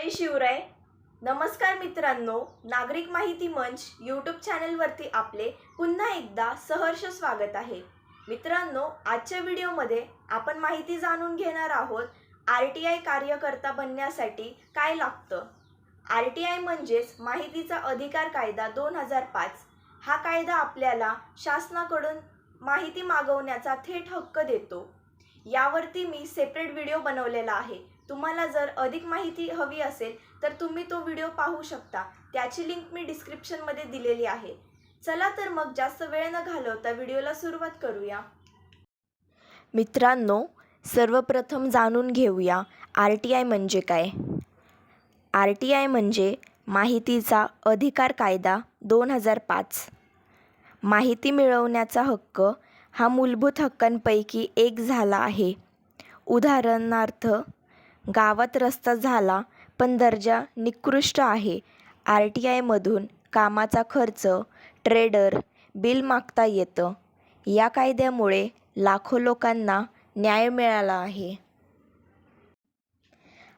जय शिवराय. नमस्कार मित्रांनो नागरिक माहिती मंच यूट्यूब चॅनलवरती आपले पुन्हा एकदा सहर्ष स्वागत आहे. मित्रांनो आजच्या व्हिडिओमध्ये आपण माहिती जाणून घेणार आहोत आर टी आय कार्यकर्ता बनण्यासाठी काय लागतं. आर टी आय म्हणजेच माहितीचा अधिकार कायदा दोन हजार पाच. हा कायदा आपल्याला शासनाकडून माहिती मागवण्याचा थेट हक्क देतो. यावरती मी सेपरेट व्हिडिओ बनवलेला आहे. तुम्हाला जर अधिक माहिती हवी असेल तर तुम्ही तो व्हिडिओ पाहू शकता. त्याची लिंक मी डिस्क्रिप्शनमध्ये दिलेली आहे. चला तर मग जास्त वेळ न घालवता व्हिडिओला सुरुवात करूया. मित्रांनो सर्वप्रथम जाणून घेऊया आर टी आय म्हणजे काय? आर टी आय म्हणजे माहितीचा अधिकार कायदा दोन हजार पाच. माहिती मिळवण्याचा हक्क हा मूलभूत हक्कांपैकी एक झाला आहे. उदाहरणार्थ गावात रस्ता झाला पण दर्जा निकृष्ट आहे. आर टी आयमधून कामाचा खर्च ट्रेडर बिल मागता येतं. या कायद्यामुळे लाखो लोकांना न्याय मिळाला आहे.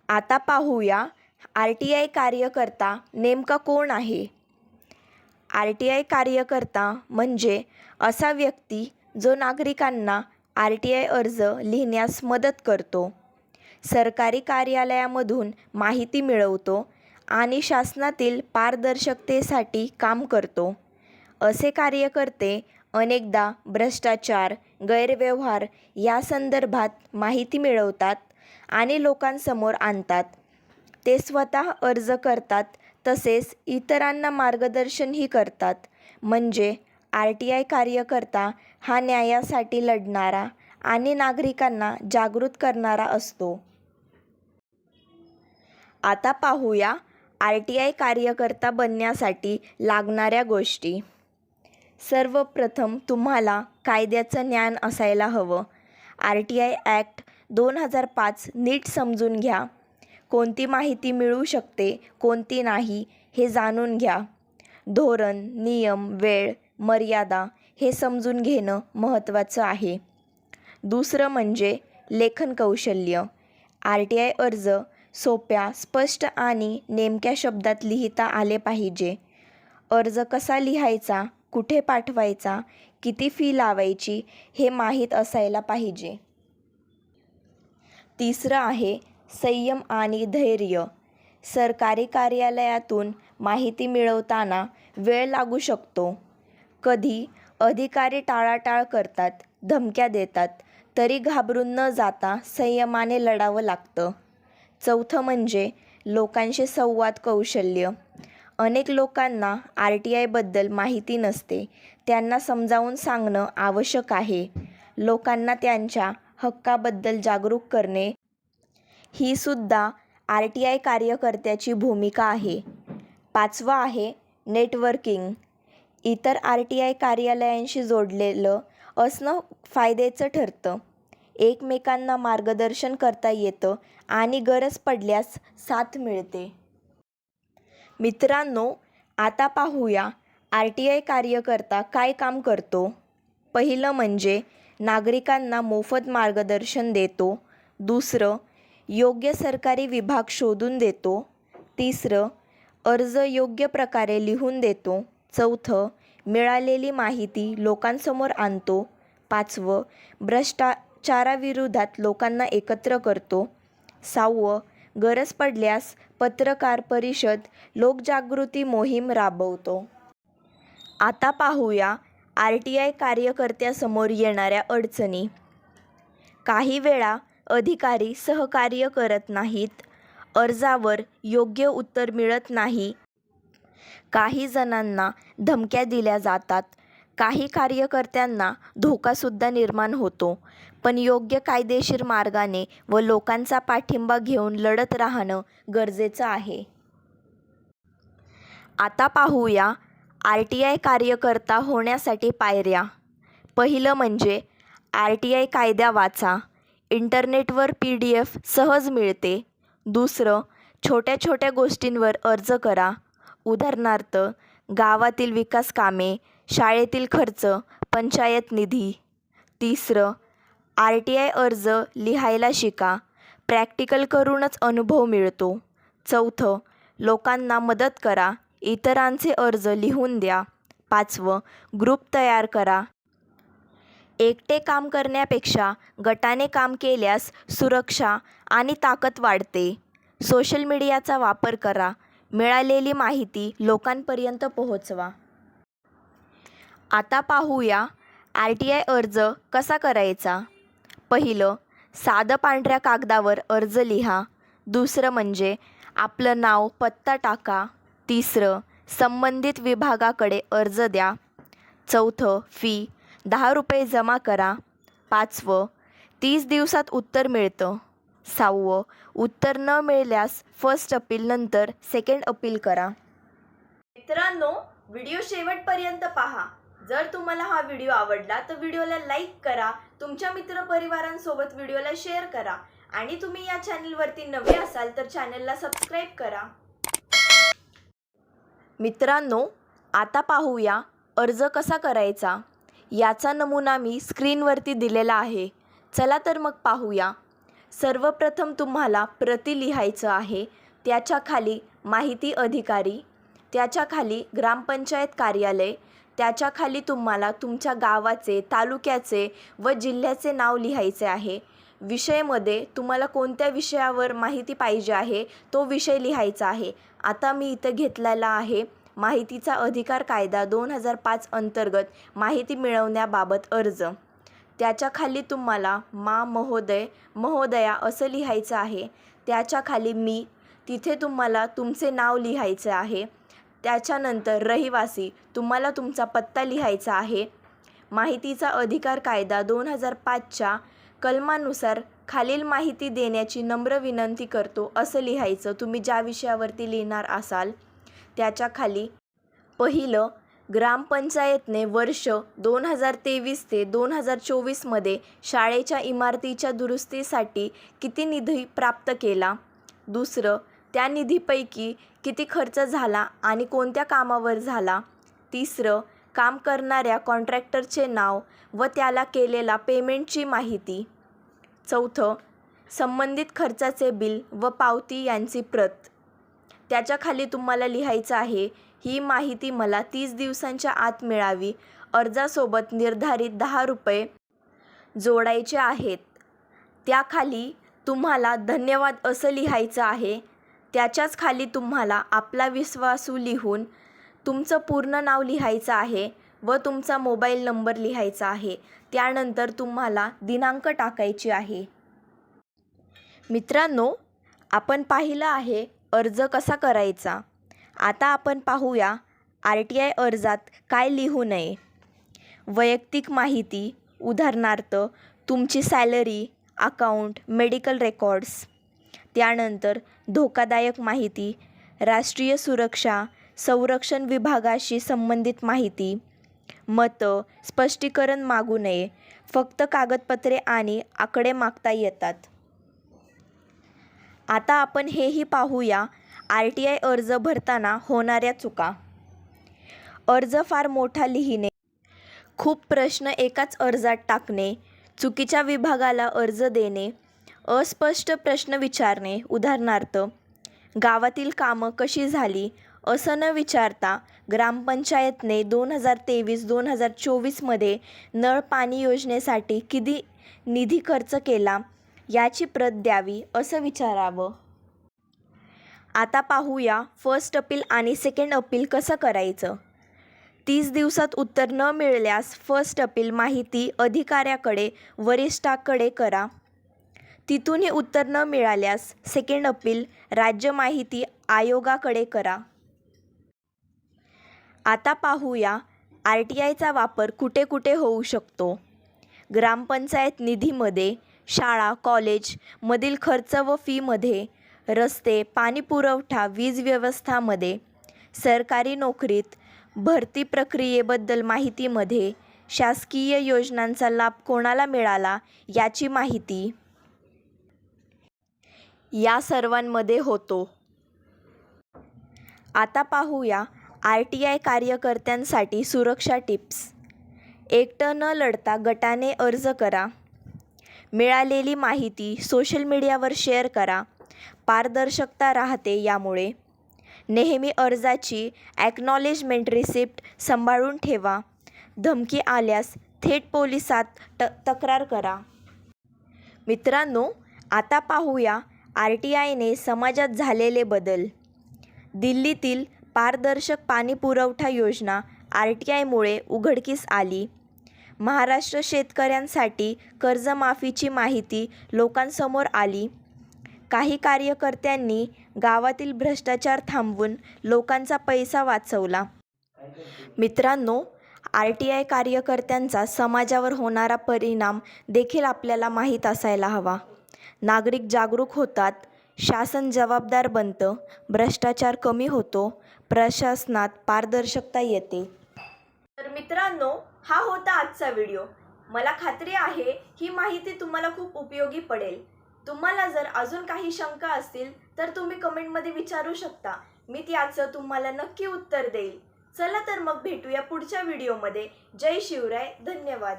आता पाहूया आर टी आय कार्यकर्ता नेमका कोण आहे? आर टी आय कार्यकर्ता म्हणजे असा व्यक्ती जो नागरिकांना आर टी आय अर्ज लिहिण्यास मदत करतो. सरकारी कार्यालयामधून माहिती मिळवतो आणि शासनातील पारदर्शकतेसाठी काम करतो. असे कार्यकर्ते अनेकदा भ्रष्टाचार गैरव्यवहार या संदर्भात माहिती मिळवतात आणि लोकांसमोर आणतात. ते स्वतः अर्ज करतात तसेच इतरांना मार्गदर्शनही करतात. म्हणजे आर टी आय कार्यकर्ता हा न्यायासाठी लढणारा आणि नागरिकांना जागृत करणारा असतो. आता पाहूया आर टी आय कार्यकर्ता बनण्यासाठी लागणाऱ्या गोष्टी. सर्वप्रथम तुम्हाला कायद्याचं ज्ञान असायला हवं. आर टी आय ॲक्ट दोन हजार पाच नीट समजून घ्या. कोणती माहिती मिळू शकते कोणती नाही हे जाणून घ्या. धोरण नियम वेळ मर्यादा हे समजून घेणं महत्त्वाचं आहे. दुसरं म्हणजे लेखन कौशल्य. आर टी आय अर्ज सोप्या स्पष्ट आणि नेमक्या शब्दात लिहिता आले पाहिजे. अर्ज कसा लिहायचा कुठे पाठवायचा किती फी लावायची हे माहीत असायला पाहिजे. तिसरं आहे संयम आणि धैर्य. सरकारी कार्यालयातून माहिती मिळवताना वेळ लागू शकतो. कधी अधिकारी टाळाटाळ करतात धमक्या देतात तरी घाबरून न जाता संयमाने लढावं लागतं. चौथं म्हणजे लोकांशी संवाद कौशल्य. अनेक लोकांना आर टी आयबद्दल माहिती नसते. त्यांना समजावून सांगणं आवश्यक आहे. लोकांना त्यांच्या हक्काबद्दल जागरूक करणे ही सुद्धा आर टी आय कार्यकर्त्याची भूमिका आहे. पाचवा आहे नेटवर्किंग. इतर आर टी आय कार्यालयांशी जोडलेलं असणं फायद्याचं ठरतं. एकमेकांना मार्गदर्शन करता येतं आणि गरज पडल्यास साथ मिळते. मित्रांनो आता पाहूया आर टी आय कार्यकर्ता काय काम करतो. पहिलं म्हणजे नागरिकांना मोफत मार्गदर्शन देतो. दुसरं योग्य सरकारी विभाग शोधून देतो. तिसरं अर्ज योग्य प्रकारे लिहून देतो. चौथं मिळालेली माहिती लोकांसमोर आणतो. पाचवं भ्रष्टा उपचाराविरोधात लोकांना एकत्र करतो. सहावं गरज पडल्यास पत्रकार परिषद लोकजागृती मोहीम राबवतो. आता पाहूया आर टी आय कार्यकर्त्यासमोर येणाऱ्या अडचणी. काही वेळा अधिकारी सहकार्य करत नाहीत. अर्जावर योग्य उत्तर मिळत नाही. काही जणांना धमक्या दिल्या जातात. काही कार्यकर्त्यांना धोकासुद्धा निर्माण होतो. पण योग्य कायदेशीर मार्गाने व लोकांचा पाठिंबा घेऊन लढत राहणं गरजेचं आहे. आता पाहूया आर टी आय कार्यकर्ता होण्यासाठी पायऱ्या. पहिलं म्हणजे आर टी आय कायद्या वाचा. इंटरनेटवर पी डी एफ सहज मिळते. दुसरं छोट्या छोट्या गोष्टींवर अर्ज करा. उदाहरणार्थ गावातील विकास कामे शाळेतील खर्च पंचायत निधी. तिसरं आर टी आय अर्ज लिहायला शिका. प्रॅक्टिकल करूनच अनुभव मिळतो. चौथं लोकांना मदत करा. इतरांचे अर्ज लिहून द्या. पाचवं ग्रुप तयार करा. एकटे काम करण्यापेक्षा गटाने काम केल्यास सुरक्षा आणि ताकद वाढते. सोशल मीडियाचा वापर करा. मिळालेली माहिती लोकांपर्यंत पोहोचवा. आता पाहूया आर टी आय अर्ज कसा करायचा? पहिलं साधं पांढऱ्या कागदावर अर्ज लिहा. दुसरं म्हणजे आपलं नाव पत्ता टाका. तिसरं संबंधित विभागाकडे अर्ज द्या. चौथं फी दहा रुपये जमा करा. पाचवं तीस दिवसात उत्तर मिळतं. सहावं उत्तर न मिळाल्यास फर्स्ट अपील नंतर सेकंड अपील करा. मित्रांनो व्हिडिओ शेवटपर्यंत पहा. जर तुम्हाला हा व्हिडिओ आवडला तर व्हिडिओला लाईक करा तुमच्या मित्रपरिवारांसोबत व्हिडिओला शेअर करा आणि तुम्ही या चॅनलवरती नवे असाल तर चॅनलला सबस्क्राईब करा. मित्रांनो आता पाहूया अर्ज कसा करायचा? याचा नमुना मी स्क्रीनवरती दिलेला आहे. चला तर मग पाहूया. सर्वप्रथम तुम्हाला प्रति लिहायचं आहे. त्याच्याखाली माहिती अधिकारी त्याच्याखाली ग्रामपंचायत कार्यालय त्याच्याखाली तुम्हाला तुमच्या गावाचे तालुक्याचे व जिल्ह्याचे नाव लिहायचे आहे. विषयमध्ये तुम्हाला कोणत्या विषयावर माहिती पाहिजे आहे तो विषय लिहायचा आहे. आता मी इथं घेतलेला आहे माहितीचा अधिकार कायदा दोन हजार पाच अंतर्गत माहिती मिळवण्याबाबत अर्ज. त्याच्याखाली तुम्हाला मा महोदय महोदया असं लिहायचं आहे. त्याच्याखाली मी तिथे तुम्हाला तुमचे नाव लिहायचे आहे. त्याच्यानंतर रहिवासी तुम्हाला तुमचा पत्ता लिहायचा आहे. माहितीचा अधिकार कायदा दोन हजार पाचच्या कलमानुसार खालील माहिती देण्याची नम्र विनंती करतो असं लिहायचं तुम्ही ज्या विषयावरती लिहिणार असाल त्याच्याखाली पहिलं ग्रामपंचायतने वर्ष दोन हजार तेवीस ते दोन हजार चोवीसमध्ये शाळेच्या इमारतीच्या दुरुस्तीसाठी किती निधी प्राप्त केला? दुसरं त्या निधीपैकी किती खर्च झाला आणि कोणत्या कामावर झाला? तिसरं काम करणाऱ्या कॉन्ट्रॅक्टरचे नाव व त्याला केलेला पेमेंटची माहिती. चौथं संबंधित खर्चाचे बिल व पावती यांची प्रत. त्याच्याखाली तुम्हाला लिहायचं आहे ही माहिती मला तीस दिवसांच्या आत मिळावी. अर्जासोबत निर्धारित दहा रुपये जोडायचे आहेत. त्याखाली तुम्हाला धन्यवाद असं लिहायचं आहे. त्याच्याच खाली तुम्हाला आपला विश्वासू लिहून तुमचं पूर्ण नाव लिहायचं आहे व तुमचा मोबाईल नंबर लिहायचा आहे. त्यानंतर तुम्हाला दिनांक टाकायची आहे. मित्रांनो आपण पाहिलं आहे अर्ज कसा करायचा. आता आपण पाहूया आर टी आय अर्जात काय लिहू नये. वैयक्तिक माहिती उदाहरणार्थ तुमची सॅलरी अकाउंट मेडिकल रेकॉर्ड्स. त्यानंतर धोकादायक माहिती राष्ट्रीय सुरक्षा संरक्षण विभागाशी संबंधित माहिती मतं स्पष्टीकरण मागू नये फक्त कागदपत्रे आणि आकडे मागता येतात. आता आपण हेही पाहूया आर टी आय अर्ज भरताना होणाऱ्या चुका. अर्ज फार मोठा लिहिणे. खूप प्रश्न एकाच अर्जात टाकणे चुकीच्या विभागाला अर्ज देणे अस्पष्ट प्रश्न विचारणे उदाहरणार्थ गावातील कामं कशी झाली? असं न विचारता ग्रामपंचायतने दोन हजार तेवीस दोन हजार चोवीसमध्ये नळ पाणी योजनेसाठी किती निधी खर्च केला? याची प्रत द्यावी असं विचारावं. आता पाहूया फर्स्ट अपील आणि सेकंड अपील कसं करायचं? तीस दिवसात उत्तर न मिळाल्यास फर्स्ट अपील माहिती अधिकाऱ्याकडे वरिष्ठाकडे करा. तिथूनही उत्तर न मिळाल्यास सेकंड अपील राज्य माहिती आयोगाकडे करा. आता पाहूया आर टी आयचा वापर कुठे कुठे होऊ शकतो? ग्रामपंचायत निधीमध्ये शाळा कॉलेजमधील खर्च व फीमध्ये रस्ते पाणी पुरवठा वीज व्यवस्थामध्ये सरकारी नोकरीत भरती प्रक्रियेबद्दल माहितीमध्ये शासकीय योजनांचा लाभ कोणाला मिळाला याची माहिती या सर्वांमध्ये होतो. आता पाहूया आर टी आय कार्यकर्त्यांसाठी सुरक्षा टिप्स. एकटं न लढता गटाने अर्ज करा. मिळालेली माहिती सोशल मीडियावर शेअर करा. पारदर्शकता राहते यामुळे. नेहमी अर्जाची ॲक्नॉलेजमेंट रिसिप्ट सांभाळून ठेवा. धमकी आल्यास थेट पोलिसात ट तक्रार करा. मित्रांनो आता पाहूया आर टी आयने समाजात झालेले बदल. दिल्लीतील पारदर्शक पाणी पुरवठा योजना आर टी आयमुळे उघडकीस आली. महाराष्ट्र शेतकऱ्यांसाठी कर्जमाफीची माहिती लोकांसमोर आली. काही कार्यकर्त्यांनी गावातील भ्रष्टाचार थांबवून लोकांचा पैसा वाचवला. मित्रांनो आर टी आय कार्यकर्त्यांचा समाजावर होणारा परिणाम देखील आपल्याला माहीत असायला हवा. नागरिक जागरूक होतात शासन जबाबदार बनतं भ्रष्टाचार कमी होतो प्रशासनात पारदर्शकता येते. तर मित्रांनो हा होता आजचा व्हिडिओ. मला खात्री आहे ही माहिती तुम्हाला खूप उपयोगी पडेल. तुम्हाला जर अजून काही शंका असतील तर तुम्ही कमेंटमध्ये विचारू शकता. मी त्याचं तुम्हाला नक्की उत्तर देईल. चला तर मग भेटूया पुढच्या व्हिडिओमध्ये. जय शिवराय धन्यवाद.